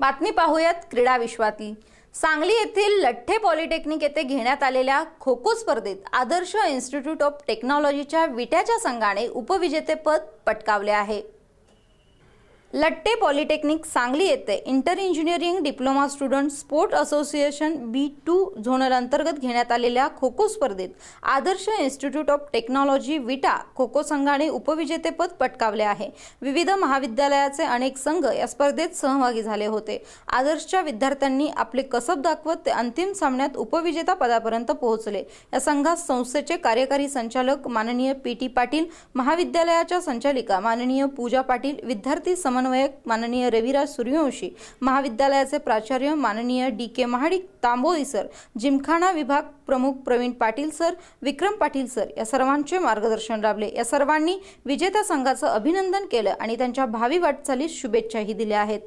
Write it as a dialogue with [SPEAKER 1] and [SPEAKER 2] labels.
[SPEAKER 1] बातमी पाहूयात क्रीडा विश्वातील. सांगली येथील लठ्ठे पॉलिटेक्निक येथे घेण्यात आलेल्या खो खो स्पर्धेत आदर्श इन्स्टिट्यूट ऑफ टेक्नॉलॉजीच्या विट्याच्या संघाने उपविजेतेपद पटकावले आहे. लट्टे पॉलिटेक्निक सांगली येथे inter engineering diploma student sport association B two zonal अंतर्गत घेण्यात आलेल्या खो खो स्पर्धेत Adarsh institute of technology Vita kho kho संघाने उपविजेतेपद पटकावले आहे. विविध महाविद्यालयाचे अनेक संघ या स्पर्धेत सहभागी झाले होते. आदर्शच्या विद्यार्थ्यांनी आपले कसब दाखवत ते अंतिम सामन्यात उपविजेता पदापर्यंत पोहोचले. या संघात संस्थेचे कार्यकारी संचालक माननीय पी टी पाटील महाविद्यालयाच्या संचालिका माननीय पूजा पाटील विद्यार्थी समन्वयक माननीय रविराज सूर्यवंशी महाविद्यालयाचे प्राचार्य माननीय D K Mahadik Tamboli sir gymkhana विभाग प्रमुख प्रवीण पाटील सर विक्रम पाटील सर या सर्वांचे मार्गदर्शन लाभले या सर्वांनी विजेत्या संघाचं अभिनंदन केलं आणि त्यांच्या भावी वाटचालीस शुभेच्छाही दिल्या आहेत.